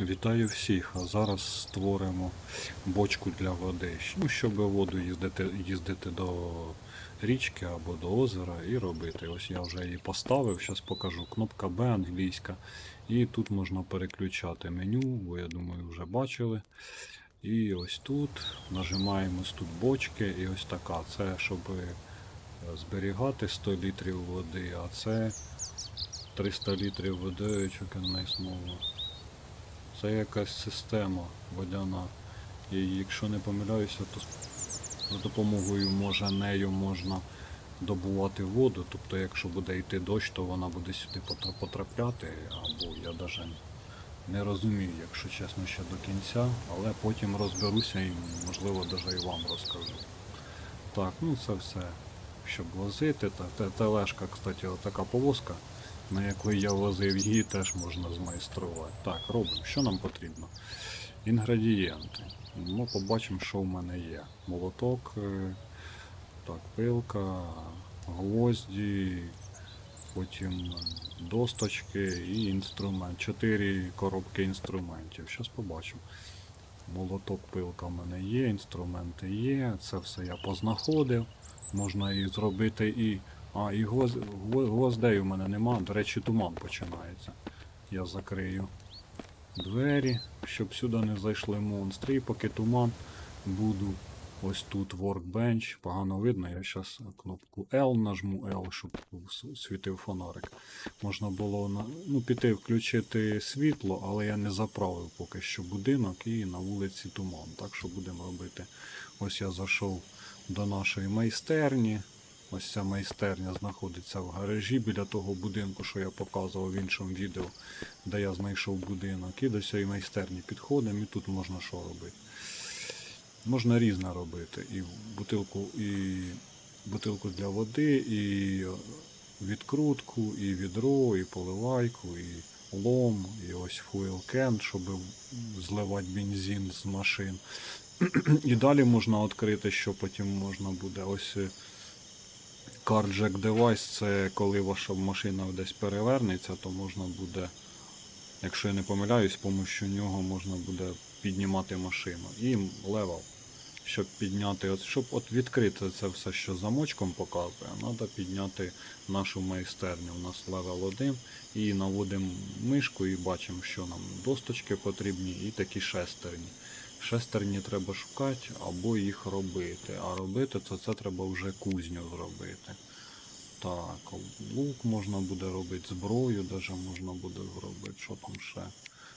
Вітаю всіх! А зараз створимо бочку для води. Ну, щоб воду їздити, їздити до річки або до озера і робити. Ось я вже її поставив, зараз покажу. Кнопка Б англійська. І тут можна переключати меню, бо я думаю, вже бачили. І ось тут нажимаємо ось тут бочки, і ось така. Це щоб е, зберігати 100 літрів води, а це 300 літрів води, мова. Це якась система водяна. І якщо не помиляюся, то за допомогою може нею можна добувати воду. Тобто, якщо буде йти дощ, то вона буде сюди потрапляти. Або я навіть не розумію, якщо чесно, ще до кінця, але потім розберуся і можливо навіть і вам розкажу. Так, ну це все, щоб возити. Тележка, кстати, отака повозка, на якої я возив її, теж можна змайструвати. Так, робимо. Що нам потрібно? Інгредієнти. Ми побачимо, що в мене є. Молоток, е, так, пилка, гвозді, потім досточки і інструмент. Чотири коробки інструментів. Зараз побачимо. Молоток, пилка в мене є, інструменти є, це все я познаходив. Можна і зробити і. А, і гвоз... гвоздей у мене нема. До речі, туман починається. Я закрию двері, щоб сюди не зайшли монстри. І поки туман буду ось тут workbench. Погано видно. Я зараз кнопку L нажму L, щоб світив фонарик. Можна було ну, піти включити світло, але я не заправив поки що будинок і на вулиці туман. Так що будемо робити. Ось я зайшов до нашої майстерні. Ось ця майстерня знаходиться в гаражі біля того будинку, що я показував в іншому відео, де я знайшов будинок. І до цієї майстерні підходимо, і тут можна що робити. Можна різне робити. І бутилку, і бутилку для води, і відкрутку, і відро, і поливайку, і лом, і ось фуелкен, щоб зливати бензин з машин. І далі можна відкрити, що потім можна буде. Ось е, CarJack Device це коли ваша машина десь перевернеться, то можна буде, якщо я не помиляюсь, з допомогою нього можна буде піднімати машину. І левел. Щоб підняти, от, щоб от відкрити це все, що замочком показує, треба підняти нашу майстерню. У нас левел 1 і наводимо мишку і бачимо, що нам досточки потрібні і такі шестерні. Шестерні треба шукати або їх робити. А робити то це треба вже кузню зробити. Так, лук можна буде робити, зброю даже можна буде зробити. Що там ще?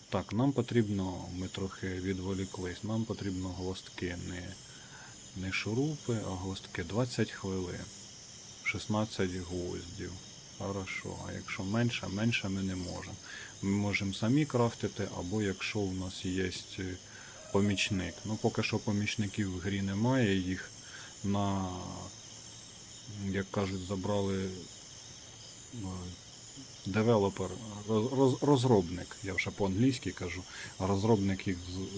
Так, нам потрібно, ми трохи відволіклись, нам потрібно гвоздки, не, не шурупи, а гвоздки 20 хвилин. 16 гвоздів. Хорошо. А якщо менше, менше ми не можемо. Ми можемо самі крафтити, або якщо у нас є помічник. Ну, поки що помічників в грі немає, їх на, як кажуть, забрали е, девелопер, роз- роз- розробник, я вже по-англійськи кажу, розробник їх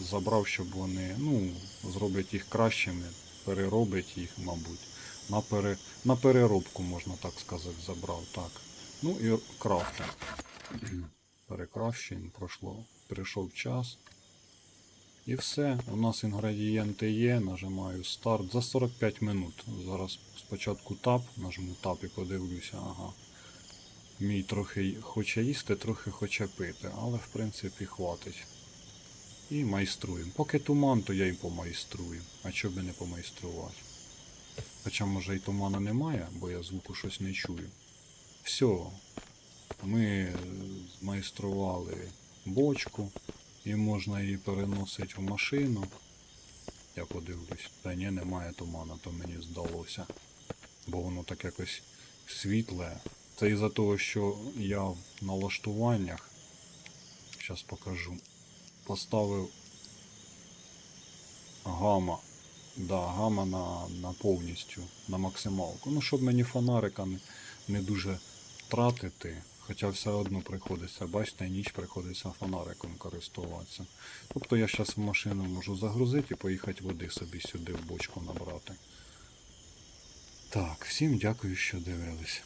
забрав, щоб вони ну, зроблять їх кращими, переробить їх, мабуть. На, пере, на переробку, можна так сказати, забрав. Так. Ну і крафтинг. Перекращуємо, пройшло, прийшов час. І все, у нас інгредієнти є, нажимаю старт за 45 минут. Зараз спочатку тап, нажму тап і подивлюся, ага. Мій трохи хоче їсти, трохи хоче пити, але в принципі хватить. І майструємо. Поки туман, то я й помайструю. А чого би не помайструвати? Хоча може і туману немає, бо я звуку щось не чую. Все. Ми змайстрували бочку і можна її переносити в машину. Я подивлюсь. Та ні, немає туману, то мені здалося. Бо воно так якось світле. Це із-за того, що я в налаштуваннях, зараз покажу, поставив гама. Да, гама на, на повністю, на максималку. Ну, щоб мені фонарика не, не дуже тратити. Хоча все одно приходиться, бачите, ніч приходиться фонариком користуватися. Тобто я зараз в машину можу загрузити і поїхати води собі сюди в бочку набрати. Так, всім дякую, що дивились.